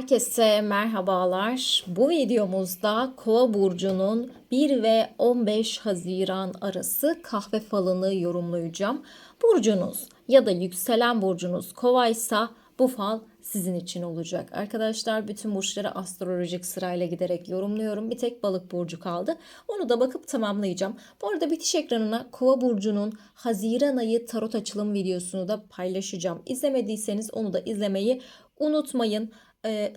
Herkese merhabalar. Bu videomuzda Kova burcunun 1 ve 15 Haziran arası kahve falını yorumlayacağım. Burcunuz ya da yükselen burcunuz Kovaysa bu fal sizin için olacak. Arkadaşlar bütün burçları astrolojik sırayla giderek yorumluyorum. Bir tek balık burcu kaldı. Onu da bakıp tamamlayacağım. Bu arada bitiş ekranına Kova burcunun Haziran ayı tarot açılım videosunu da paylaşacağım. İzlemediyseniz onu da izlemeyi unutmayın.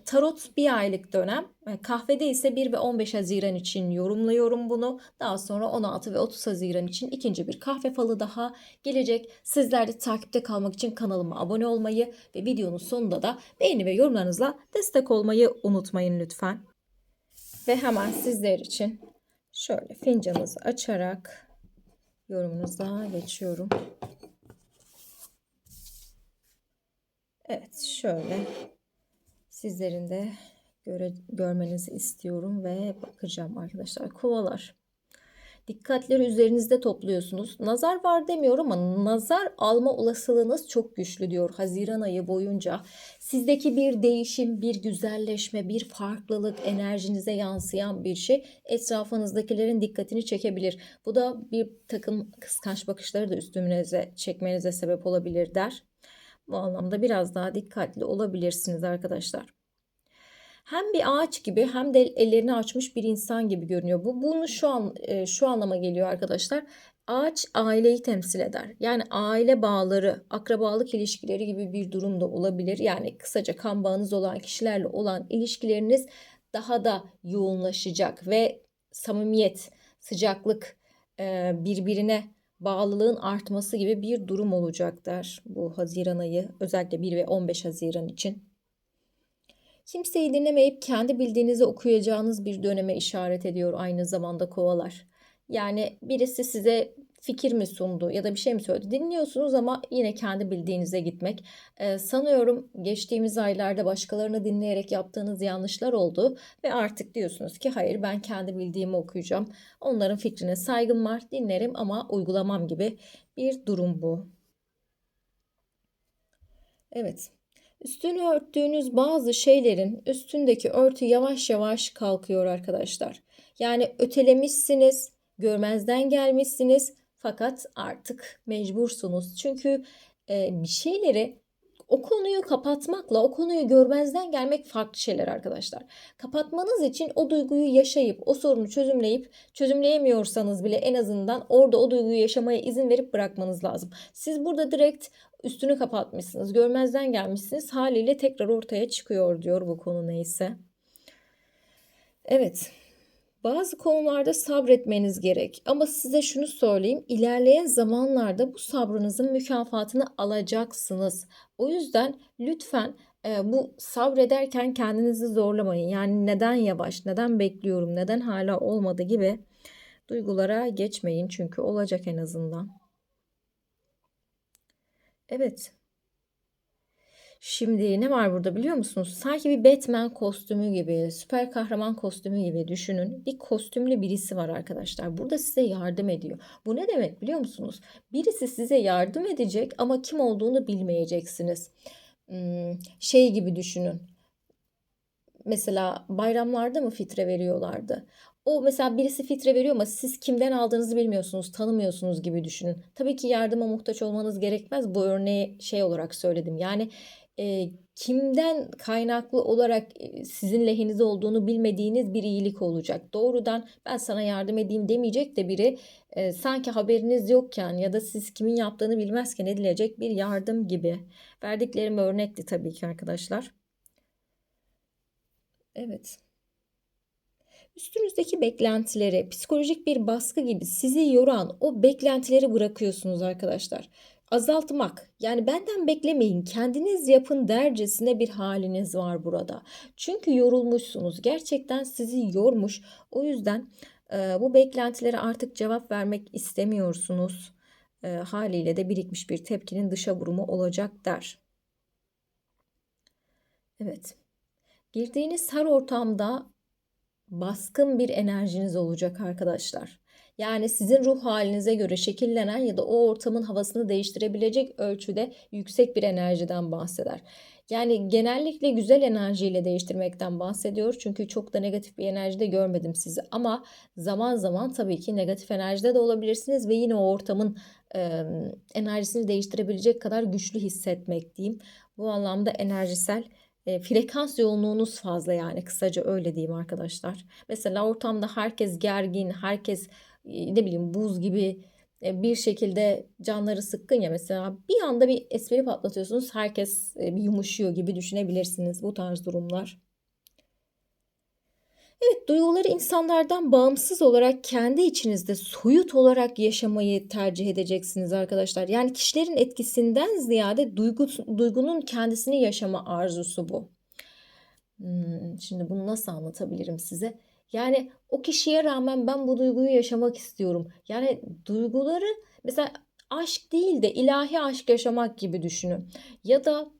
Tarot bir aylık dönem. E, kahvede ise 1 ve 15 Haziran için yorumluyorum bunu. Daha sonra 16 ve 30 Haziran için ikinci bir kahve falı daha gelecek. Sizler de takipte kalmak için kanalıma abone olmayı ve videonun sonunda da beğeni ve yorumlarınızla destek olmayı unutmayın lütfen. Ve hemen sizler için şöyle fincanınızı açarak yorumunuza geçiyorum. Evet şöyle sizlerin de göre, görmenizi istiyorum ve bakacağım arkadaşlar. Kovalar. Dikkatleri üzerinizde topluyorsunuz. Nazar var demiyorum ama nazar alma olasılığınız çok güçlü diyor Haziran ayı boyunca. Sizdeki bir değişim, bir güzelleşme, bir farklılık enerjinize yansıyan bir şey etrafınızdakilerin dikkatini çekebilir. Bu da bir takım kıskanç bakışları da üstünüze çekmenize sebep olabilir der. Bu anlamda biraz daha dikkatli olabilirsiniz arkadaşlar. Hem bir ağaç gibi hem de ellerini açmış bir insan gibi görünüyor. Bu bunu şu an e, şu anlama geliyor arkadaşlar. Ağaç aileyi temsil eder. Yani aile bağları, akrabalık ilişkileri gibi bir durum da olabilir. Yani kısaca kan bağınız olan kişilerle olan ilişkileriniz daha da yoğunlaşacak ve samimiyet, sıcaklık, e, birbirine bağlılığın artması gibi bir durum olacaktır bu Haziran ayı özellikle 1 ve 15 Haziran için. Kimseyi dinlemeyip kendi bildiğinizi okuyacağınız bir döneme işaret ediyor aynı zamanda kovalar. Yani birisi size fikir mi sundu ya da bir şey mi söyledi dinliyorsunuz ama yine kendi bildiğinize gitmek. Ee, sanıyorum geçtiğimiz aylarda başkalarını dinleyerek yaptığınız yanlışlar oldu ve artık diyorsunuz ki hayır ben kendi bildiğimi okuyacağım. Onların fikrine saygım var dinlerim ama uygulamam gibi bir durum bu. Evet. Üstünü örttüğünüz bazı şeylerin üstündeki örtü yavaş yavaş kalkıyor arkadaşlar. Yani ötelemişsiniz, görmezden gelmişsiniz fakat artık mecbursunuz. Çünkü e, bir şeyleri o konuyu kapatmakla o konuyu görmezden gelmek farklı şeyler arkadaşlar. Kapatmanız için o duyguyu yaşayıp o sorunu çözümleyip çözümleyemiyorsanız bile en azından orada o duyguyu yaşamaya izin verip bırakmanız lazım. Siz burada direkt üstünü kapatmışsınız, görmezden gelmişsiniz. Haliyle tekrar ortaya çıkıyor diyor bu konu neyse. Evet. Bazı konularda sabretmeniz gerek. Ama size şunu söyleyeyim. ilerleyen zamanlarda bu sabrınızın mükafatını alacaksınız. O yüzden lütfen e, bu sabrederken kendinizi zorlamayın. Yani neden yavaş, neden bekliyorum, neden hala olmadı gibi duygulara geçmeyin. Çünkü olacak en azından. Evet. Şimdi ne var burada biliyor musunuz? Sanki bir Batman kostümü gibi, süper kahraman kostümü gibi düşünün. Bir kostümlü birisi var arkadaşlar. Burada size yardım ediyor. Bu ne demek biliyor musunuz? Birisi size yardım edecek ama kim olduğunu bilmeyeceksiniz. Hmm, şey gibi düşünün. Mesela bayramlarda mı fitre veriyorlardı? O mesela birisi fitre veriyor ama siz kimden aldığınızı bilmiyorsunuz, tanımıyorsunuz gibi düşünün. Tabii ki yardıma muhtaç olmanız gerekmez. Bu örneği şey olarak söyledim. Yani e, kimden kaynaklı olarak e, sizin lehinize olduğunu bilmediğiniz bir iyilik olacak. Doğrudan ben sana yardım edeyim demeyecek de biri e, sanki haberiniz yokken ya da siz kimin yaptığını bilmezken edilecek bir yardım gibi. Verdiklerim örnekti tabii ki arkadaşlar. Evet. Üstünüzdeki beklentileri, psikolojik bir baskı gibi sizi yoran o beklentileri bırakıyorsunuz arkadaşlar. Azaltmak, yani benden beklemeyin, kendiniz yapın dercesine bir haliniz var burada. Çünkü yorulmuşsunuz, gerçekten sizi yormuş. O yüzden e, bu beklentilere artık cevap vermek istemiyorsunuz. E, haliyle de birikmiş bir tepkinin dışa vurumu olacak der. Evet. Girdiğiniz her ortamda baskın bir enerjiniz olacak arkadaşlar. Yani sizin ruh halinize göre şekillenen ya da o ortamın havasını değiştirebilecek ölçüde yüksek bir enerjiden bahseder. Yani genellikle güzel enerjiyle değiştirmekten bahsediyor. Çünkü çok da negatif bir enerjide görmedim sizi. Ama zaman zaman tabii ki negatif enerjide de olabilirsiniz ve yine o ortamın e, enerjisini değiştirebilecek kadar güçlü hissetmek diyeyim. Bu anlamda enerjisel e, frekans yoğunluğunuz fazla yani kısaca öyle diyeyim arkadaşlar. Mesela ortamda herkes gergin, herkes ne bileyim buz gibi e, bir şekilde canları sıkkın ya mesela bir anda bir espri patlatıyorsunuz herkes e, bir yumuşuyor gibi düşünebilirsiniz bu tarz durumlar. Evet, duyguları insanlardan bağımsız olarak kendi içinizde soyut olarak yaşamayı tercih edeceksiniz arkadaşlar. Yani kişilerin etkisinden ziyade duygu, duygunun kendisini yaşama arzusu bu. Hmm, şimdi bunu nasıl anlatabilirim size? Yani o kişiye rağmen ben bu duyguyu yaşamak istiyorum. Yani duyguları mesela aşk değil de ilahi aşk yaşamak gibi düşünün. Ya da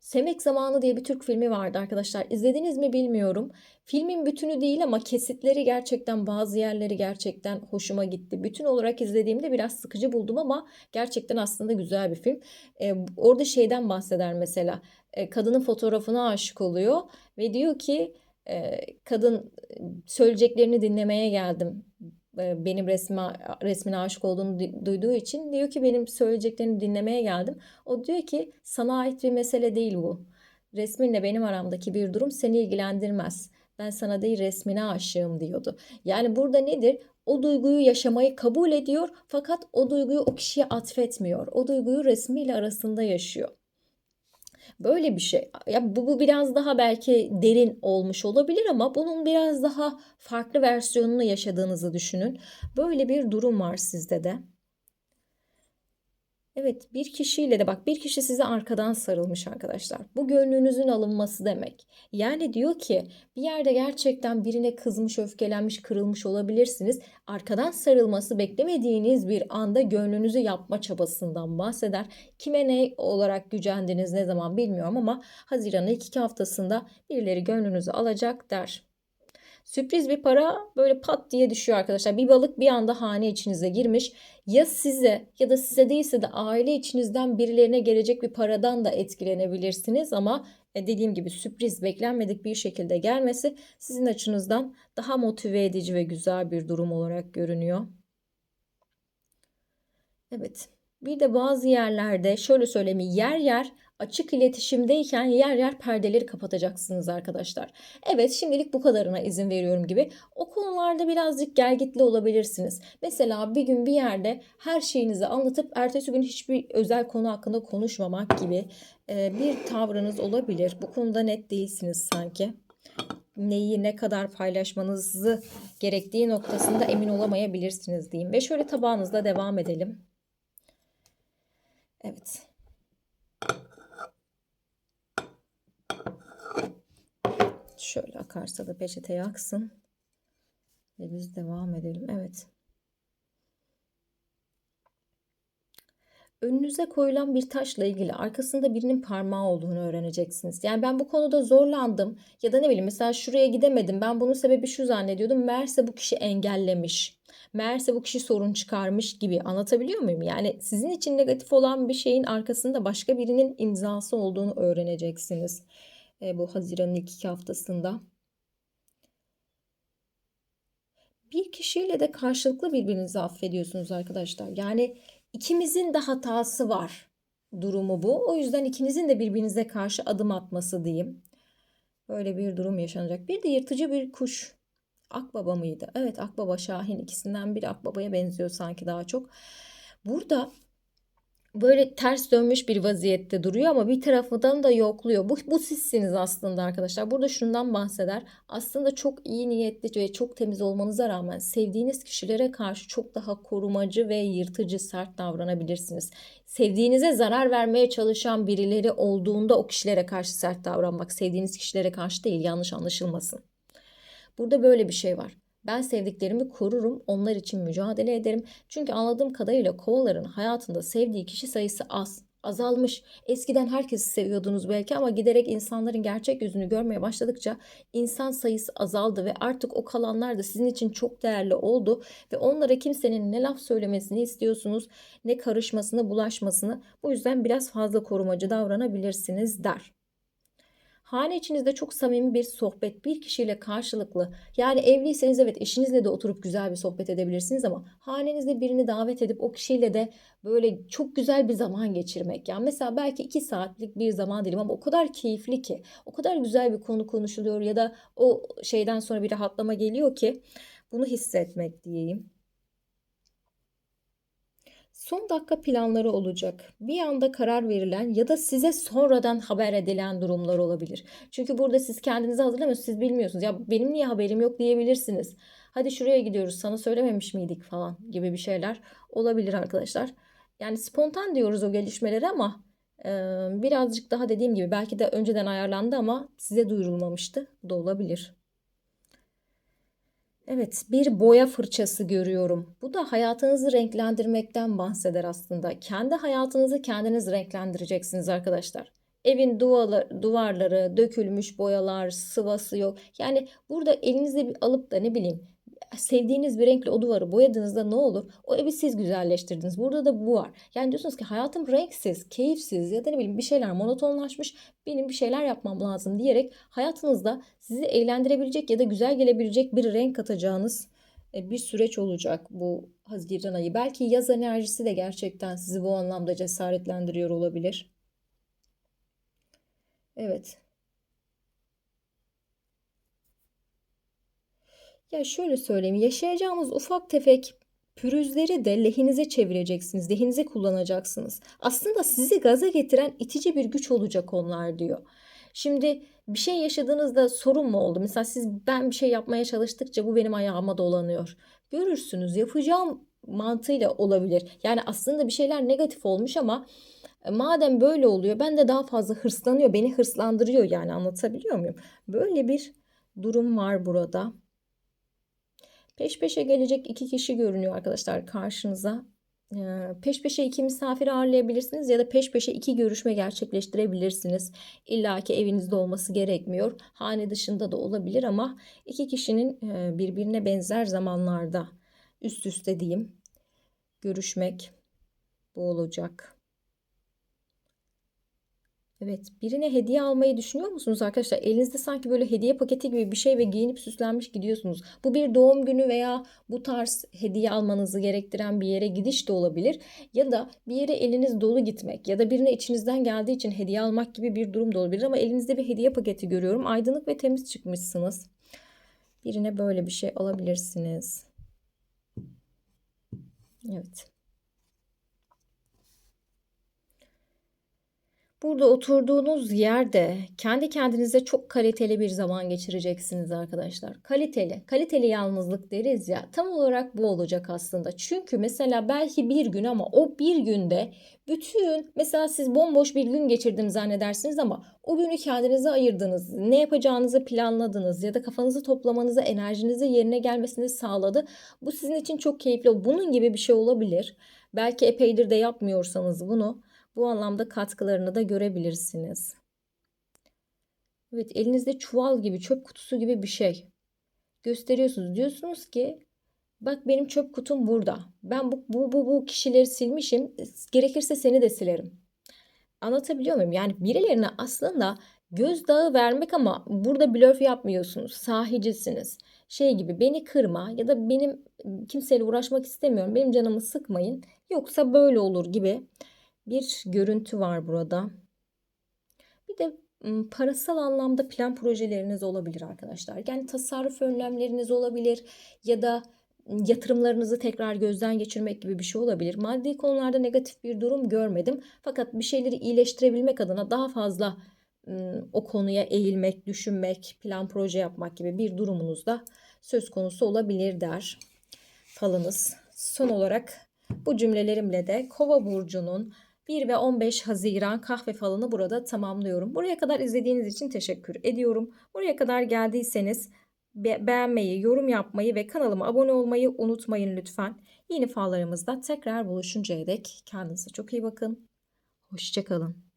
Semek Zamanı diye bir Türk filmi vardı arkadaşlar. İzlediniz mi bilmiyorum. Filmin bütünü değil ama kesitleri gerçekten bazı yerleri gerçekten hoşuma gitti. Bütün olarak izlediğimde biraz sıkıcı buldum ama gerçekten aslında güzel bir film. Ee, orada şeyden bahseder mesela. Ee, kadının fotoğrafına aşık oluyor ve diyor ki kadın söyleyeceklerini dinlemeye geldim benim resme, resmine aşık olduğunu duyduğu için diyor ki benim söyleyeceklerini dinlemeye geldim. O diyor ki sana ait bir mesele değil bu. Resminle benim aramdaki bir durum seni ilgilendirmez. Ben sana değil resmine aşığım diyordu. Yani burada nedir? O duyguyu yaşamayı kabul ediyor fakat o duyguyu o kişiye atfetmiyor. O duyguyu resmiyle arasında yaşıyor. Böyle bir şey. Ya bu, bu biraz daha belki derin olmuş olabilir ama bunun biraz daha farklı versiyonunu yaşadığınızı düşünün. Böyle bir durum var sizde de. Evet bir kişiyle de bak bir kişi size arkadan sarılmış arkadaşlar. Bu gönlünüzün alınması demek. Yani diyor ki bir yerde gerçekten birine kızmış, öfkelenmiş, kırılmış olabilirsiniz. Arkadan sarılması beklemediğiniz bir anda gönlünüzü yapma çabasından bahseder. Kime ne olarak gücendiniz ne zaman bilmiyorum ama Haziran'ın ilk iki haftasında birileri gönlünüzü alacak der. Sürpriz bir para böyle pat diye düşüyor arkadaşlar. Bir balık bir anda hane içinize girmiş. Ya size ya da size değilse de aile içinizden birilerine gelecek bir paradan da etkilenebilirsiniz ama e, dediğim gibi sürpriz beklenmedik bir şekilde gelmesi sizin açınızdan daha motive edici ve güzel bir durum olarak görünüyor. Evet. Bir de bazı yerlerde şöyle söyleyeyim yer yer açık iletişimdeyken yer yer perdeleri kapatacaksınız arkadaşlar. Evet şimdilik bu kadarına izin veriyorum gibi. O konularda birazcık gelgitli olabilirsiniz. Mesela bir gün bir yerde her şeyinizi anlatıp ertesi gün hiçbir özel konu hakkında konuşmamak gibi bir tavrınız olabilir. Bu konuda net değilsiniz sanki neyi ne kadar paylaşmanızı gerektiği noktasında emin olamayabilirsiniz diyeyim. Ve şöyle tabağınızda devam edelim. Evet. Şöyle akarsa da peçeteye aksın. Ve biz devam edelim. Evet. Önünüze koyulan bir taşla ilgili arkasında birinin parmağı olduğunu öğreneceksiniz. Yani ben bu konuda zorlandım ya da ne bileyim mesela şuraya gidemedim. Ben bunun sebebi şu zannediyordum. Meğerse bu kişi engellemiş. Meğerse bu kişi sorun çıkarmış gibi anlatabiliyor muyum? Yani sizin için negatif olan bir şeyin arkasında başka birinin imzası olduğunu öğreneceksiniz. E, bu Haziran'ın ilk iki haftasında. Bir kişiyle de karşılıklı birbirinizi affediyorsunuz arkadaşlar. Yani ikimizin de hatası var durumu bu. O yüzden ikinizin de birbirinize karşı adım atması diyeyim. Böyle bir durum yaşanacak. Bir de yırtıcı bir kuş. Akbaba mıydı? Evet Akbaba Şahin ikisinden biri Akbaba'ya benziyor sanki daha çok. Burada böyle ters dönmüş bir vaziyette duruyor ama bir tarafından da yokluyor. Bu, bu sizsiniz aslında arkadaşlar. Burada şundan bahseder. Aslında çok iyi niyetli ve çok temiz olmanıza rağmen sevdiğiniz kişilere karşı çok daha korumacı ve yırtıcı, sert davranabilirsiniz. Sevdiğinize zarar vermeye çalışan birileri olduğunda o kişilere karşı sert davranmak, sevdiğiniz kişilere karşı değil yanlış anlaşılmasın. Burada böyle bir şey var. Ben sevdiklerimi korurum, onlar için mücadele ederim. Çünkü anladığım kadarıyla kovaların hayatında sevdiği kişi sayısı az. azalmış. Eskiden herkesi seviyordunuz belki ama giderek insanların gerçek yüzünü görmeye başladıkça insan sayısı azaldı ve artık o kalanlar da sizin için çok değerli oldu ve onlara kimsenin ne laf söylemesini istiyorsunuz, ne karışmasını, bulaşmasını. Bu yüzden biraz fazla korumacı davranabilirsiniz der. Hane içinizde çok samimi bir sohbet bir kişiyle karşılıklı yani evliyseniz evet eşinizle de oturup güzel bir sohbet edebilirsiniz ama hanenizde birini davet edip o kişiyle de böyle çok güzel bir zaman geçirmek. Yani mesela belki iki saatlik bir zaman dilim ama o kadar keyifli ki o kadar güzel bir konu konuşuluyor ya da o şeyden sonra bir rahatlama geliyor ki bunu hissetmek diyeyim. Son dakika planları olacak. Bir anda karar verilen ya da size sonradan haber edilen durumlar olabilir. Çünkü burada siz kendinizi hazırlamıyorsunuz. Siz bilmiyorsunuz. Ya benim niye haberim yok diyebilirsiniz. Hadi şuraya gidiyoruz. Sana söylememiş miydik falan gibi bir şeyler olabilir arkadaşlar. Yani spontan diyoruz o gelişmeleri ama e, birazcık daha dediğim gibi belki de önceden ayarlandı ama size duyurulmamıştı. Bu da olabilir. Evet, bir boya fırçası görüyorum. Bu da hayatınızı renklendirmekten bahseder aslında. Kendi hayatınızı kendiniz renklendireceksiniz arkadaşlar. Evin duvarları, duvarları dökülmüş boyalar, sıvası yok. Yani burada elinizde bir alıp da ne bileyim sevdiğiniz bir renkle o duvarı boyadığınızda ne olur? O evi siz güzelleştirdiniz. Burada da bu var. Yani diyorsunuz ki hayatım renksiz, keyifsiz ya da ne bileyim bir şeyler monotonlaşmış. Benim bir şeyler yapmam lazım diyerek hayatınızda sizi eğlendirebilecek ya da güzel gelebilecek bir renk katacağınız e, bir süreç olacak bu Haziran ayı. Belki yaz enerjisi de gerçekten sizi bu anlamda cesaretlendiriyor olabilir. Evet. Ya şöyle söyleyeyim, yaşayacağımız ufak tefek pürüzleri de lehinize çevireceksiniz, lehinize kullanacaksınız. Aslında sizi gaza getiren itici bir güç olacak onlar diyor. Şimdi bir şey yaşadığınızda sorun mu oldu? Mesela siz ben bir şey yapmaya çalıştıkça bu benim ayağıma dolanıyor. Görürsünüz yapacağım mantığıyla olabilir. Yani aslında bir şeyler negatif olmuş ama e, madem böyle oluyor ben de daha fazla hırslanıyor. Beni hırslandırıyor yani anlatabiliyor muyum? Böyle bir durum var burada. Peş peşe gelecek iki kişi görünüyor arkadaşlar karşınıza. Ee, peş peşe iki misafir ağırlayabilirsiniz ya da peş peşe iki görüşme gerçekleştirebilirsiniz. İlla ki evinizde olması gerekmiyor. Hane dışında da olabilir ama iki kişinin e, birbirine benzer zamanlarda üst üste diyeyim görüşmek bu olacak. Evet, birine hediye almayı düşünüyor musunuz arkadaşlar? Elinizde sanki böyle hediye paketi gibi bir şey ve giyinip süslenmiş gidiyorsunuz. Bu bir doğum günü veya bu tarz hediye almanızı gerektiren bir yere gidiş de olabilir. Ya da bir yere eliniz dolu gitmek ya da birine içinizden geldiği için hediye almak gibi bir durum da olabilir. Ama elinizde bir hediye paketi görüyorum. Aydınlık ve temiz çıkmışsınız. Birine böyle bir şey alabilirsiniz. Evet. Burada oturduğunuz yerde kendi kendinize çok kaliteli bir zaman geçireceksiniz arkadaşlar. Kaliteli, kaliteli yalnızlık deriz ya tam olarak bu olacak aslında. Çünkü mesela belki bir gün ama o bir günde bütün mesela siz bomboş bir gün geçirdiniz zannedersiniz ama o günü kendinize ayırdınız. Ne yapacağınızı planladınız ya da kafanızı toplamanızı, enerjinizi yerine gelmesini sağladı. Bu sizin için çok keyifli. Bunun gibi bir şey olabilir. Belki epeydir de yapmıyorsanız bunu bu anlamda katkılarını da görebilirsiniz. Evet elinizde çuval gibi çöp kutusu gibi bir şey gösteriyorsunuz. Diyorsunuz ki bak benim çöp kutum burada. Ben bu, bu, bu, bu kişileri silmişim. Gerekirse seni de silerim. Anlatabiliyor muyum? Yani birilerine aslında gözdağı vermek ama burada blöf yapmıyorsunuz. Sahicisiniz. Şey gibi beni kırma ya da benim kimseyle uğraşmak istemiyorum. Benim canımı sıkmayın. Yoksa böyle olur gibi bir görüntü var burada. Bir de parasal anlamda plan projeleriniz olabilir arkadaşlar. Yani tasarruf önlemleriniz olabilir ya da yatırımlarınızı tekrar gözden geçirmek gibi bir şey olabilir. Maddi konularda negatif bir durum görmedim. Fakat bir şeyleri iyileştirebilmek adına daha fazla o konuya eğilmek, düşünmek, plan proje yapmak gibi bir durumunuz da söz konusu olabilir der falınız. Son olarak bu cümlelerimle de Kova burcunun 1 ve 15 Haziran kahve falını burada tamamlıyorum. Buraya kadar izlediğiniz için teşekkür ediyorum. Buraya kadar geldiyseniz be beğenmeyi, yorum yapmayı ve kanalıma abone olmayı unutmayın lütfen. Yeni fallarımızda tekrar buluşuncaya dek kendinize çok iyi bakın. Hoşçakalın.